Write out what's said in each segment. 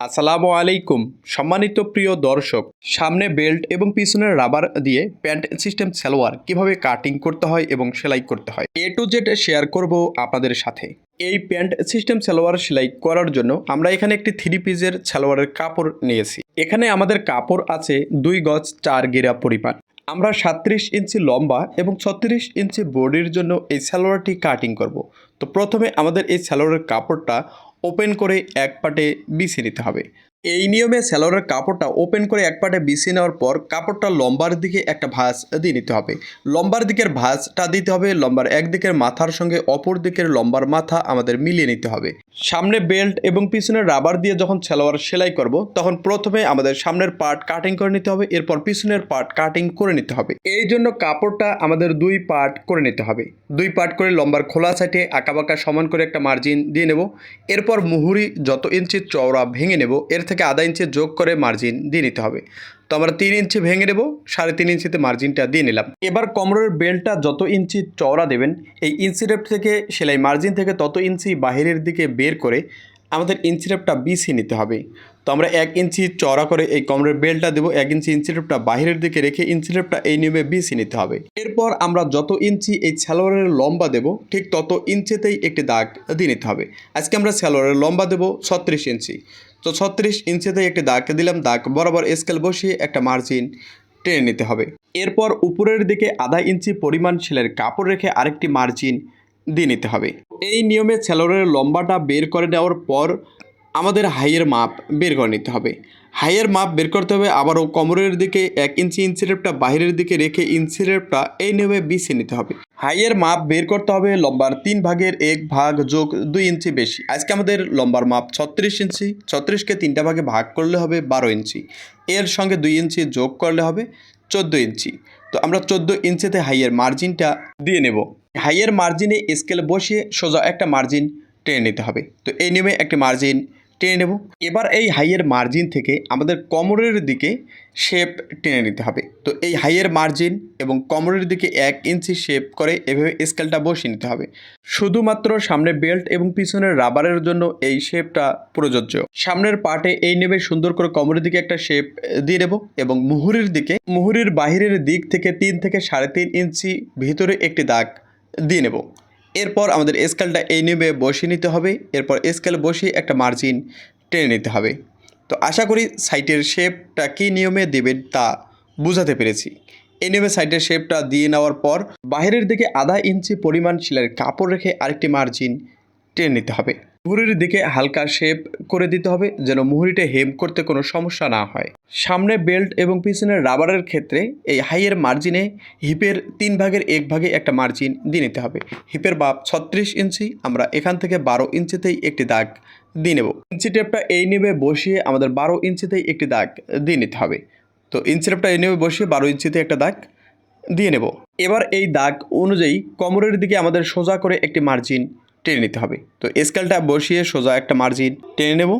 আসসালামু আলাইকুম, সম্মানিত প্রিয় দর্শক, সামনে বেল্ট এবং পিছনের রাবার দিয়ে প্যান্ট সিস্টেম সালোয়ার কীভাবে কাটিং করতে হয় এবং সেলাই করতে হয়, এ টু জেড শেয়ার করব আপনাদের সাথে। এই প্যান্ট সিস্টেম সালোয়ার সেলাই করার জন্য আমরা এখানে একটি থ্রি পিসের সালোয়ারের কাপড় নিয়েছি। এখানে আমাদের কাপড় আছে দুই গজ চার গিরা পরিমাণ। আমরা সাত্রিশ ইঞ্চি লম্বা এবং ছত্রিশ ইঞ্চি বডির জন্য এই সালোয়ারটি কাটিং করব। তো প্রথমে আমাদের এই সালোয়ারের কাপড়টা ওপেন করে এক পাটে বিছিয়ে নিতে হবে। এই নিয়মে স্যালোয়ারের কাপড়টা ওপেন করে এক পাটে বিছিয়ে নেওয়ার পর কাপড়টা লম্বার দিকে একটা ভাঁজ দিয়ে নিতে হবে। লম্বার দিকের ভাঁজটা দিতে হবে, লম্বার এক দিকের মাথার সঙ্গে অপর দিকের লম্বার মাথা আমাদের মিলিয়ে নিতে হবে। সামনে বেল্ট এবং পিছনের রাবার দিয়ে যখন সালোয়ার সেলাই করব, তখন প্রথমে আমাদের সামনের পার্ট কাটিং করে নিতে হবে, এরপর পিছনের পার্ট কাটিং করে নিতে হবে। এই জন্য কাপড়টা আমাদের দুই পার্ট করে নিতে হবে। দুই পার্ট করে লম্বার খোলা সাইডে আঁকাবাঁকা সমান করে একটা মার্জিন দিয়ে নেব। এরপর মুহুরি যত ইঞ্চি চওড়া ভেঙে নেব, এর থেকে আধা ইঞ্চি যোগ করে মার্জিন দিয়ে নিতে হবে। তো আমরা তিন ইঞ্চি ভেঙে নেব, সাড়ে তিন ইঞ্চিতে মার্জিনটা দিয়ে নিলাম। এবার কোমরের বেল্টটা যত ইঞ্চি চওড়া দেবেন, এই ইঞ্চিরেপ থেকে, সেলাই মার্জিন থেকে তত ইঞ্চি বাহিরের দিকে বের করে আমাদের ইঞ্চিরেপটা বিছিয়ে নিতে হবে। তো আমরা এক ইঞ্চি চওড়া করে এই কোমরের বেল্টটা দেবো, এক ইঞ্চি ইঞ্চিরেপটা বাহিরের দিকে রেখে ইঞ্চিরেপটা এই নিয়মে বিছিয়ে নিতে হবে। এরপর আমরা যত ইঞ্চি এই সালোয়ারের লম্বা দেব, ঠিক তত ইঞ্চিতেই একটি দাগ দিয়ে নিতে হবে। আজকে আমরা সালোয়ারের লম্বা দেবো, ছত্রিশ ইঞ্চি। তো ছত্রিশ ইঞ্চিতে একটি দাগকে দিলাম, দাগ বরাবর স্কেল বসিয়ে একটা মার্জিন টেনে নিতে হবে। এরপর উপরের দিকে আধা ইঞ্চি পরিমাণ ছেলের কাপড় রেখে আরেকটি মার্জিন দিয়ে নিতে হবে। এই নিয়মে সেলোরের লম্বাটা বের করে নেওয়ার পর আমাদের হাইয়ের মাপ বের করে নিতে হবে। হাইয়ের মাপ বের করতে হবে আবারও কোমরের দিকে এক ইঞ্চি ইঞ্চিরেপটা বাহিরের দিকে রেখে ইঞ্চিরেপটা এই নিয়মে বিছিয়ে নিতে হবে। হাইয়ের মাপ বের করতে হবে লম্বার তিন ভাগের এক ভাগ যোগ দুই ইঞ্চি বেশি। আজকে আমাদের লম্বার মাপ ছত্রিশ ইঞ্চি, ছত্রিশকে তিনটা ভাগে ভাগ করলে হবে বারো ইঞ্চি। এর সঙ্গে দুই ইঞ্চি যোগ করলে হবে চোদ্দ ইঞ্চি। তো আমরা চোদ্দ ইঞ্চিতে হাইয়ের মার্জিনটা দিয়ে নেব। হাইয়ের মার্জিনে স্কেল বসিয়ে সোজা একটা মার্জিন টেনে নিতে হবে। তো এই নিয়মে একটি মার্জিন টেনে নেব। এবার এই হাইয়ের মার্জিন থেকে আমাদের কোমরের দিকে শেপ টেনে নিতে হবে। তো এই হাইয়ের মার্জিন এবং কোমরের দিকে এক ইঞ্চি শেপ করে এভাবে স্কেলটা বসিয়ে নিতে হবে। শুধুমাত্র সামনে বেল্ট এবং পিছনের রাবারের জন্য এই শেপটা প্রযোজ্য। সামনের পার্টে এই নেবে সুন্দর করে কোমরের দিকে একটা শেপ দিয়ে নেব এবং মুহুরির দিকে, মুহুরির বাহিরের দিক থেকে তিন থেকে সাড়ে তিন ইঞ্চি ভিতরে একটি দাগ দিয়ে নেব। এরপর আমাদের স্কেলটা এই নিয়মে বসিয়ে নিতে হবে। এরপর স্কেল বসিয়ে একটা মার্জিন টেনে নিতে হবে। তো আশা করি সাইটের শেপটা কী নিয়মে দেবেন তা বুঝাতে পেরেছি। এই নিয়মে সাইটের শেপটা দিয়ে নেওয়ার পর বাহিরের দিকে আধা ইঞ্চি পরিমাণ শিলার কাপড় রেখে আরেকটি মার্জিন টেনে নিতে হবে। মুহুরির দিকে হালকা শেপ করে দিতে হবে যেন মুহুরিটা হেম করতে কোনো সমস্যা না হয়। সামনে বেল্ট এবং পিছনের রাবারের ক্ষেত্রে এই হাইয়ের মার্জিনে হিপের তিন ভাগের এক ভাগে একটা মার্জিন দিয়ে নিতে হবে। হিপের বাপ ছত্রিশ ইঞ্চি, আমরা এখান থেকে বারো ইঞ্চিতেই একটি দাগ দিয়ে নেব। ইঞ্চি টেপটা এই নেবে বসিয়ে আমাদের বারো ইঞ্চিতেই একটি দাগ দিয়ে নিতে হবে। তো ইঞ্চি টেপটা এই নেবে বসিয়ে বারো ইঞ্চিতে একটা দাগ দিয়ে নেব। এবার এই দাগ অনুযায়ী কোমরের দিকে আমাদের সোজা করে একটি মার্জিন টেনে নিতে হবে। তো স্কেলটা বসিয়ে সোজা একটা মার্জিন টেনে নেব।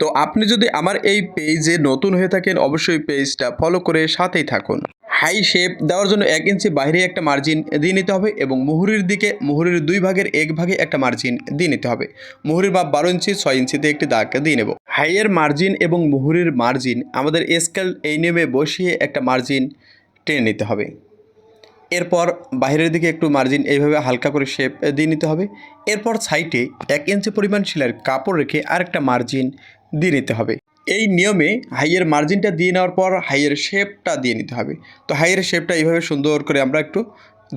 তো আপনি যদি আমার এই পেজে নতুন হয়ে থাকেন, অবশ্যই পেজটা ফলো করে সাথেই থাকুন। হাই শেপ দেওয়ার জন্য এক ইঞ্চি বাইরে একটা মার্জিন দিয়ে নিতে হবে এবং মুহুরির দিকে, মুহুরির দুই ভাগের এক ভাগে একটা মার্জিন দিয়ে নিতে হবে। মুহুরির মাপ বারো ইঞ্চি ছয় ইঞ্চিতে একটি দাগ দিয়ে নেব। হাইয়ের মার্জিন এবং মুহুরির মার্জিন আমাদের স্কেল এই নেমে বসিয়ে একটা মার্জিন টেনে নিতে হবে। এরপর বাইরের দিকে একটু মার্জিন এইভাবে হালকা করে শেপ দিয়ে নিতে হবে। এরপর সাইডে এক ইঞ্চি পরিমাণ শিলার কাপড় রেখে আরেকটা মার্জিন দিয়ে নিতে হবে। এই নিয়মে হাইয়ের মার্জিনটা দিয়ে নেওয়ার পর হাইয়ের শেপটা দিয়ে নিতে হবে। তো হাইয়ের শেপটা এইভাবে সুন্দর করে আমরা একটু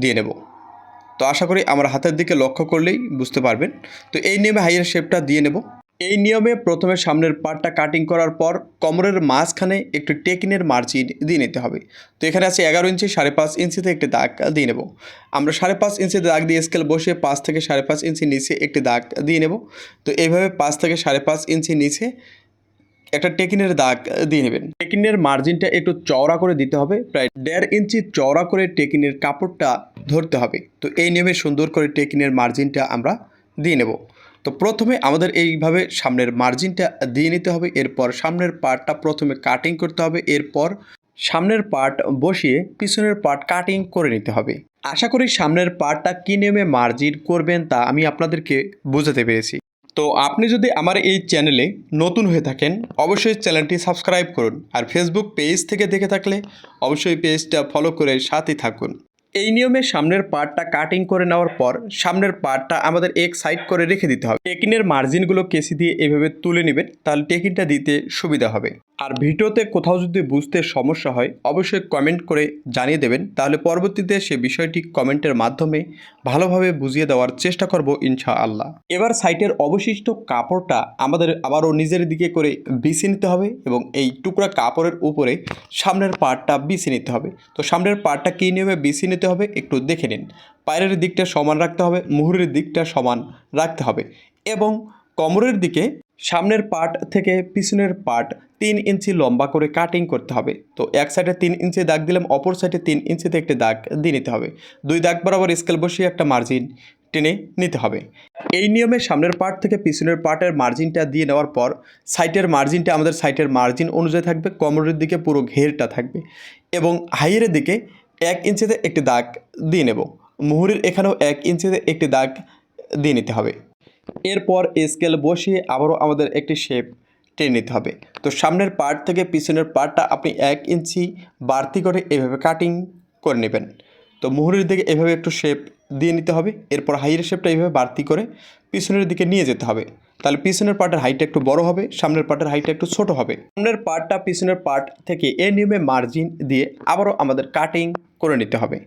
দিয়ে নেব। তো আশা করি আমার হাতের দিকে লক্ষ্য করলেই বুঝতে পারবেন। তো এই নিয়মে হাইয়ের শেপটা দিয়ে নেব। এই নিয়মে প্রথমে সামনের পার্টটা কাটিং করার পর কোমরের মাঝখানে একটু টেকিনের মার্জিন দিয়ে নিতে হবে। তো এখানে আছে এগারো ইঞ্চি, সাড়ে পাঁচ ইঞ্চিতে একটি দাগ দিয়ে নেব। আমরা সাড়ে পাঁচ ইঞ্চি দাগ দিয়ে স্কেল বসিয়ে পাঁচ থেকে সাড়ে পাঁচ ইঞ্চি নিচে একটি দাগ দিয়ে নেব। তো এইভাবে পাঁচ থেকে সাড়ে পাঁচ ইঞ্চি নিচে একটা টেকিনের দাগ দিয়ে নেবেন। টেকিনের মার্জিনটা একটু চওড়া করে দিতে হবে। প্রায় দেড় ইঞ্চি চওড়া করে টেকিনের কাপড়টা ধরতে হবে। তো এই নিয়মে সুন্দর করে টেকিনের মার্জিনটা আমরা দিয়ে নেব। তো প্রথমে আমাদের এইভাবে সামনের মার্জিনটা দিয়ে নিতে হবে, এরপর সামনের পার্টটা প্রথমে কাটিং করতে হবে, এরপর সামনের পার্ট বসিয়ে পিছনের পার্ট কাটিং করে নিতে হবে। আশা করি সামনের পার্টটা কী নিয়মে মার্জিন করবেন তা আমি আপনাদেরকে বোঝাতে পেরেছি। তো আপনি যদি আমার এই চ্যানেলে নতুন হয়ে থাকেন, অবশ্যই চ্যানেলটি সাবস্ক্রাইব করুন আর ফেসবুক পেজ থেকে দেখে থাকলে অবশ্যই পেজটা ফলো করে সাথে থাকুন। এই নিয়মে সামনের পার্টটা কাটিং করে নেওয়ার পর সামনের পার্টটা আমাদের এক সাইড করে রেখে দিতে হবে। টেকিনের মার্জিনগুলো কেসি দিয়ে এভাবে তুলে নেবেন, তাহলে টেকিনটা দিতে সুবিধা হবে। আর ভিডিওতে কোথাও যদি বুঝতে সমস্যা হয়, অবশ্যই কমেন্ট করে জানিয়ে দেবেন। তাহলে পরবর্তীতে সে বিষয়টি কমেন্টের মাধ্যমে ভালোভাবে বুঝিয়ে দেওয়ার চেষ্টা করব ইনশা আল্লাহ এবার সাইটের অবশিষ্ট কাপড়টা আমাদের আবারও নিজের দিকে করে বিছিয়ে নিতে হবে এবং এই টুকরা কাপড়ের উপরে সামনের পার্টটা বিছিয়ে নিতে হবে। তো সামনের পার্টটা কী নিয়মে বিছিয়ে নিতে হবে, একটু দেখে নিন। পায়ের দিকটা সমান রাখতে হবে, মুহুরের দিকটা সমান রাখতে হবে এবং কোমরের দিকে সামনের পার্ট থেকে পিছনের পার্ট তিন ইঞ্চি লম্বা করে কাটিং করতে হবে। তো এক সাইডে তিন ইঞ্চি দাগ দিলাম, অপর সাইডে তিন ইঞ্চিতে একটি দাগ দিয়ে নিতে হবে। দুই দাগ বরাবর স্কেল বসিয়ে একটা মার্জিন টেনে নিতে হবে। এই নিয়মে সামনের পার্ট থেকে পিছনের পার্টের মার্জিনটা দিয়ে নেওয়ার পর সাইটের মার্জিনটা আমাদের সাইটের মার্জিন অনুযায়ী থাকবে, কোমরের দিকে পুরো ঘেরটা থাকবে এবং হাইয়ের দিকে এক ইঞ্চিতে একটি দাগ দিয়ে নেব। মুহুরির এখানেও এক ইঞ্চিতে একটি দাগ দিয়ে নিতে হবে। এরপর স্কেল বসিয়ে আবারও আমাদের একটি শেপ টেনে নিতে হবে। তো সামনের পার্ট থেকে পিছনের পার্টটা আপনি এক ইঞ্চি বাড়তি করে এভাবে কাটিং করে নেবেন। তো মুহুরির দিকে এভাবে একটু শেপ দিয়ে নিতে হবে, এরপর হাইয়ের শেপটা এইভাবে বাড়তি করে পিছনের দিকে নিয়ে যেতে হবে। তাহলে পিছনের পার্টের হাইটটা একটু বড় হবে, সামনের পার্টের হাইটটা একটু ছোট হবে। সামনের পার্টটা পিছনের পার্ট থেকে এ নিয়মে মার্জিন দিয়ে আবারও আমাদের কাটিং করে নিতে হবে।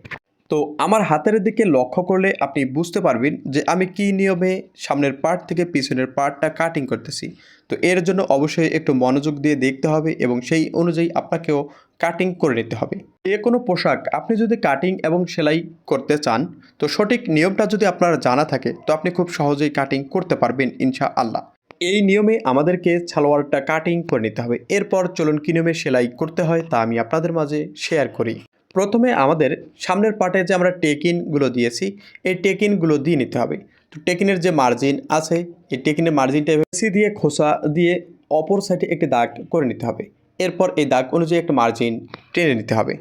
তো আমার হাতের দিকে লক্ষ্য করলে আপনি বুঝতে পারবেন যে আমি কী নিয়মে সামনের পার্ট থেকে পিছনের পার্টটা কাটিং করতেছি। তো এর জন্য অবশ্যই একটু মনোযোগ দিয়ে দেখতে হবে এবং সেই অনুযায়ী আপনাকেও কাটিং করে নিতে হবে। যে কোনো পোশাক আপনি যদি কাটিং এবং সেলাই করতে চান, তো সঠিক নিয়মটা যদি আপনার জানা থাকে, তো আপনি খুব সহজেই কাটিং করতে পারবেন ইনশা আল্লাহ এই নিয়মে আমাদেরকে সালোয়ারটা কাটিং করে নিতে হবে। এরপর চলুন কী নিয়মে সেলাই করতে হয় তা আমি আপনাদের মাঝে শেয়ার করি। প্রথমে আমাদের সামনের পার্টে যে আমরা টেকিনগুলো দিয়েছি, এই টেকিনগুলো দিয়ে নিতে হবে। তো টেকিনের যে মার্জিন আছে, এই টেকিনের মার্জিনটা বেশি দিয়ে খোসা দিয়ে অপর সাইডে একটি দাগ করে নিতে হবে। এরপর এই দাগ অনুযায়ী একটা মার্জিন টেনে নিতে হবে।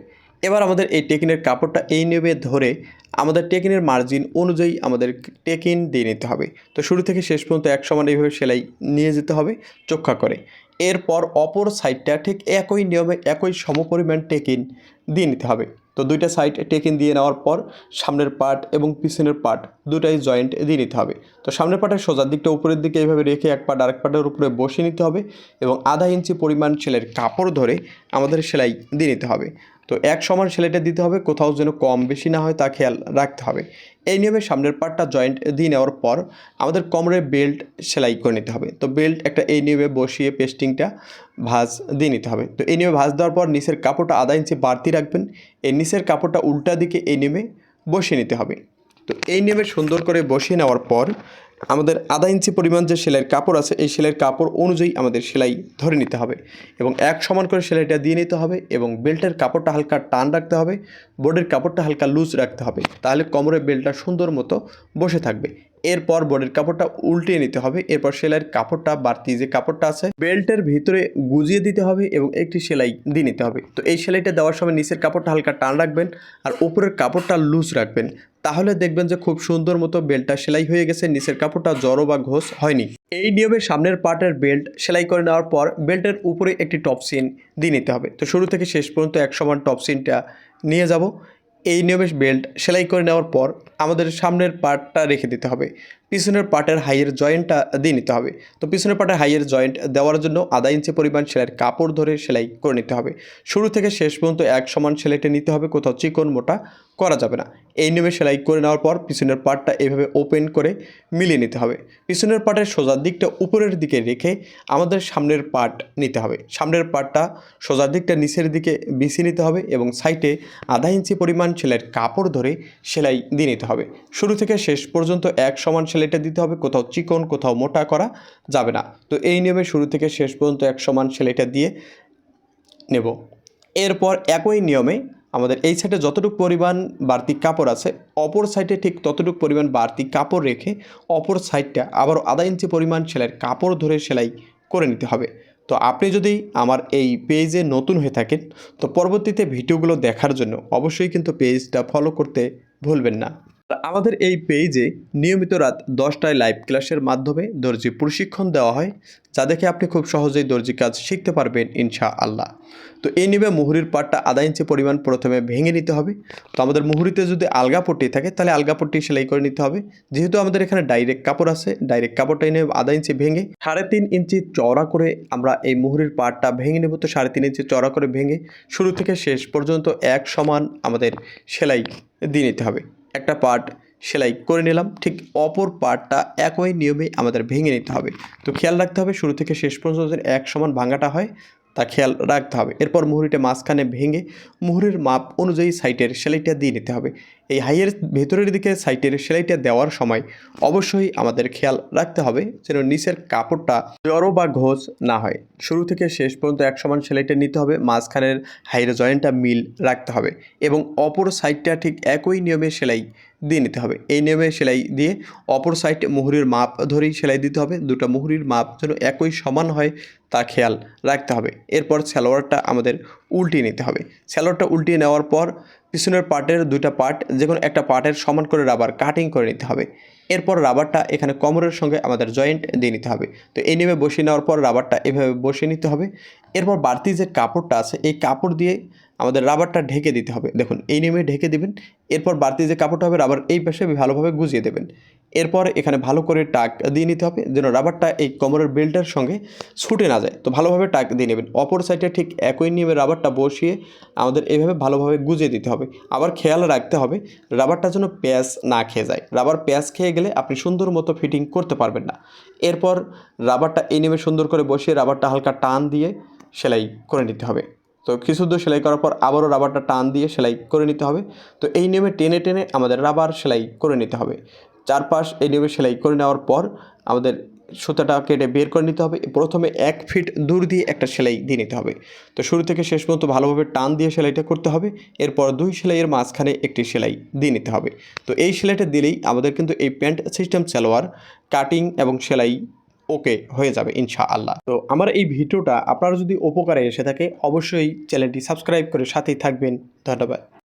এবার আমাদের এই টেকিনের কাপড়টা এই নেবে ধরে আমাদের টেকিনের মার্জিন অনুযায়ী আমাদের টেকিন দিয়ে নিতে হবে। তো শুরু থেকে শেষ পর্যন্ত এক সমান এইভাবে সেলাই নিয়ে যেতে হবে চোখা করে। এরপর অপর সাইডটা ঠিক একই নিয়মে একই সমপরিমাণ টেকিন দিয়ে নিতে হবে। তো দুইটা সাইড টেকিন দিয়ে নেওয়ার পর সামনের পার্ট এবং পিছনের পার্ট দুটাই জয়েন্ট দিয়ে নিতে হবে। তো সামনের পার্টের সোজার দিকটা উপরের দিকে এইভাবে রেখে এক পার্ট আরেক পার্টের উপরে বসিয়ে নিতে হবে এবং আধা ইঞ্চি পরিমাণ ছেলের কাপড় ধরে আমাদের সেলাই দিয়ে নিতে হবে। তো এক সমান সেলাইটা দিতে হবে, কোথাও যেন কম বেশি না হয় তা খেয়াল রাখতে হবে। এই নিয়মে সামনের পার্টটা জয়েন্ট দিয়ে নেওয়ার পর আমাদের কোমরে বেল্ট সেলাই করে নিতে হবে। তো বেল্ট একটা এই নিয়মে বসিয়ে পেস্টিংটা ভাঁজ দিয়ে নিতে হবে। তো এই নিয়মে ভাঁজ দেওয়ার পর নিচের কাপড়টা আধা ইঞ্চি বাড়তি রাখবেন। এই নিচের কাপড়টা উল্টা দিকে এই নিয়মে বসিয়ে নিতে হবে। তো এই নিয়মে সুন্দর করে বসিয়ে নেওয়ার পর আমাদের আধা ইঞ্চি পরিমাণ যে সেলাইয়ের কাপড় আছে, এই সেলাইয়ের কাপড় অনুযায়ী আমাদের সেলাই ধরে নিতে হবে এবং এক সমান করে সেলাইটা দিয়ে নিতে হবে এবং বেল্টের কাপড়টা হালকা টান রাখতে হবে, বোর্ডের কাপড়টা হালকা লুজ রাখতে হবে। তাহলে কোমরে বেল্টটা সুন্দর মতো বসে থাকবে। এরপর বোর্ডের কাপড়টা উল্টিয়ে নিতে হবে। এরপর সেলাইয়ের কাপড়টা, বাড়তি যে কাপড়টা আছে, বেল্টের ভিতরে গুজিয়ে দিতে হবে এবং একটি সেলাই দিয়ে নিতে হবে। তো এই সেলাইটা দেওয়ার সময় নিচের কাপড়টা হালকা টান রাখবেন আর উপরের কাপড়টা লুজ রাখবেন। তাহলে দেখবেন যে খুব সুন্দর মতো বেল্টটা সেলাই হয়ে গেছে, নিচের কাপড়টা জড়ো বা ঘোষ হয়নি। এই নিয়মে সামনের পার্টের বেল্ট সেলাই করে নেওয়ার পর বেল্টের উপরে একটি টপ সিন দিয়ে নিতে হবে। তো শুরু থেকে শেষ পর্যন্ত এক সমান টপ সিনটা নিয়ে যাব। এই নিয়মে বেল্ট সেলাই করে নেওয়ার পর আমাদের সামনের পার্টটা রেখে দিতে হবে। পিছনের পার্টের হাইয়ের জয়েন্টটা দিয়ে নিতে হবে। তো পিছনের পার্টের হাইয়ের জয়েন্ট দেওয়ার জন্য আধা ইঞ্চি পরিমাণ সেলাইয়ের কাপড় ধরে সেলাই করে নিতে হবে। শুরু থেকে শেষ পর্যন্ত এক সমান সেলাইটা নিতে হবে, কোথাও চিকন মোটা। করা যাবে না। এই নিয়মে সেলাই করে নেওয়ার পর পিছনের পার্টটা এভাবে ওপেন করে মিলিয়ে নিতে হবে। পিছনের পার্টের সোজার দিকটা উপরের দিকে রেখে আমাদের সামনের পার্ট নিতে হবে। সামনের পার্টটা সোজার দিকটা নিচের দিকে বিছিয়ে নিতে হবে এবং সাইটে আধা ইঞ্চি পরিমাণ সেলাইয়ের কাপড় ধরে সেলাই দিয়ে নিতে হবে। শুরু থেকে শেষ পর্যন্ত এক সমান সেলাইটা দিতে হবে। কোথাও চিকন, কোথাও মোটা করা যাবে না। তো এই নিয়মে শুরু থেকে শেষ পর্যন্ত এক সমান সেলাইটা দিয়ে নেব। এরপর একই নিয়মে আমাদের এই সাইডে যতটুকু পরিমাণ বাড়তি কাপড় আছে, অপর সাইডে ঠিক ততটুকু পরিমাণ বাড়তি কাপড় রেখে অপর সাইডটা আবার আধা ইঞ্চি পরিমাণ সেলাইয়ের কাপড় ধরে সেলাই করে নিতে হবে। তো আপনি যদি আমার এই পেজে নতুন হয়ে থাকেন, তো পরবর্তীতে ভিডিওগুলো দেখার জন্য অবশ্যই কিন্তু পেজটা ফলো করতে ভুলবেন না। আমাদের এই পেজে নিয়মিত রাত দশটায় লাইভ ক্লাসের মাধ্যমে দর্জি প্রশিক্ষণ দেওয়া হয়, যা দেখে আপনি খুব সহজেই দর্জি কাজ শিখতে পারবেন ইনশা আল্লাহ তো এই নিবে মুহুরির পাটটা আধা ইঞ্চি পরিমাণ প্রথমে ভেঙে নিতে হবে। তো আমাদের মুহুরিতে যদি আলগা পট্টি থাকে, তাহলে আলগা পট্টি সেলাই করে নিতে হবে। যেহেতু আমাদের এখানে ডাইরেক্ট কাপড় আছে ডাইরেক্ট কাপড়টা এনে আধা ইঞ্চি ভেঙে সাড়ে তিন ইঞ্চি চওড়া করে আমরা এই মুহুরির পাটটা ভেঙে নেব। তো সাড়ে তিন ইঞ্চি চওড়া করে ভেঙে শুরু থেকে শেষ পর্যন্ত এক সমান আমাদের সেলাই দিয়ে নিতে হবে। একটা পার্ট সেলাই করে নিলাম। ঠিক অপর পার্টটা একই নিয়মে আমাদের ভেঙে নিতে হবে। তো খেয়াল রাখতে হবে, শুরু থেকে শেষ পর্যন্ত যেন এক সমান ভাঙাটা হয়। তা খেয়াল রাখতে হবে। এরপর মুহুরিটা মাঝখানে ভেঙে মুহুরির মাপ অনুযায়ী সাইটের সেলাইটা দিয়ে নিতে হবে। এই হাইয়ের ভেতরের দিকে সাইটের সেলাইটা দেওয়ার সময় অবশ্যই আমাদের খেয়াল রাখতে হবে যেন নিচের কাপড়টা জড়ো বা ঘোষ না হয়। শুরু থেকে শেষ পর্যন্ত এক সমান সেলাইটা নিতে হবে, মাঝখানের হাইয়ের জয়েন্টটা মিল রাখতে হবে এবং অপর সাইডটা ঠিক একই নিয়মে সেলাই দিয়ে নিতে হবে। এই নিয়মে সেলাই দিয়ে অপর সাইড মুহুরির মাপ ধরেই সেলাই দিতে হবে, দুটো মুহুরির মাপ যেন একই সমান হয় তা খেয়াল রাখতে হবে। এরপর সালোয়ারটা আমাদের উল্টিয়ে নিতে হবে। স্যালোয়ারটা উল্টিয়ে নেওয়ার পর পিছনের পার্টের দুইটা পার্ট যে কোনো একটা পার্টের সমান করে রাবার কাটিং করে নিতে হবে। এরপর রাবারটা এখানে কোমরের সঙ্গে আমাদের জয়েন্ট দিয়ে নিতে হবে। তো এই নিয়মে বসিয়ে নেওয়ার পর রাবারটা এভাবে বসিয়ে নিতে হবে। এরপর বাড়তি যে কাপড়টা আছে, এই কাপড় দিয়ে আমাদের রাবারটা ঢেকে দিতে হবে। দেখুন, এই নিয়মে ঢেকে দিবেন, এরপর বাড়তি যে কাপড়টা হবে, রাবার এই পাশে ভালোভাবে গুজিয়ে দেবেন। এরপর এখানে ভালো করে টাক দিয়ে নিতে হবে, যেন রাবারটা এই কোমরের বেল্টের সঙ্গে ছুটে না যায়। তো ভালোভাবে টাক দিয়ে নেবেন। অপর সাইডে ঠিক একই নিয়মে রাবারটা বসিয়ে আমাদের এইভাবে ভালোভাবে গুজিয়ে দিতে হবে। আবার খেয়াল রাখতে হবে, রাবারটা যেন প্যাঁচ না খেয়ে যায়। রাবার প্যাঁচ খেয়ে গেলে আপনি সুন্দর মতো ফিটিং করতে পারবেন না। এরপর রাবারটা এই নিয়মে সুন্দর করে বসিয়ে রাবারটা হালকা টান দিয়ে সেলাই করে নিতে হবে। তো কিছু দূর সেলাই করার পর আবারও রাবারটা টান দিয়ে সেলাই করে নিতে হবে। তো এই নিয়মে টেনে টেনে আমাদের রাবার সেলাই করে নিতে হবে। চারপাশ এই নিয়মে সেলাই করে নেওয়ার পর আমাদের সুতাটা কেটে বের করে নিতে হবে। প্রথমে এক ফিট দূর দিয়ে একটা সেলাই দিয়ে নিতে হবে। তো শুরু থেকে শেষ পর্যন্ত ভালোভাবে টান দিয়ে সেলাইটা করতে হবে। এরপর দুই সেলাইয়ের মাঝখানে একটি সেলাই দিয়ে নিতে হবে। তো এই সেলাইটা দিলেই আমাদের কিন্তু এই প্যান্ট সিস্টেম সালোয়ার, কাটিং এবং সেলাই ওকে হয়ে যাবে ইনশা আল্লাহ তো আমার এই ভিডিওটা আপনারা যদি উপকারে এসে থাকে, অবশ্যই চ্যানেলটি সাবস্ক্রাইব করে সাথেই থাকবেন। ধন্যবাদ।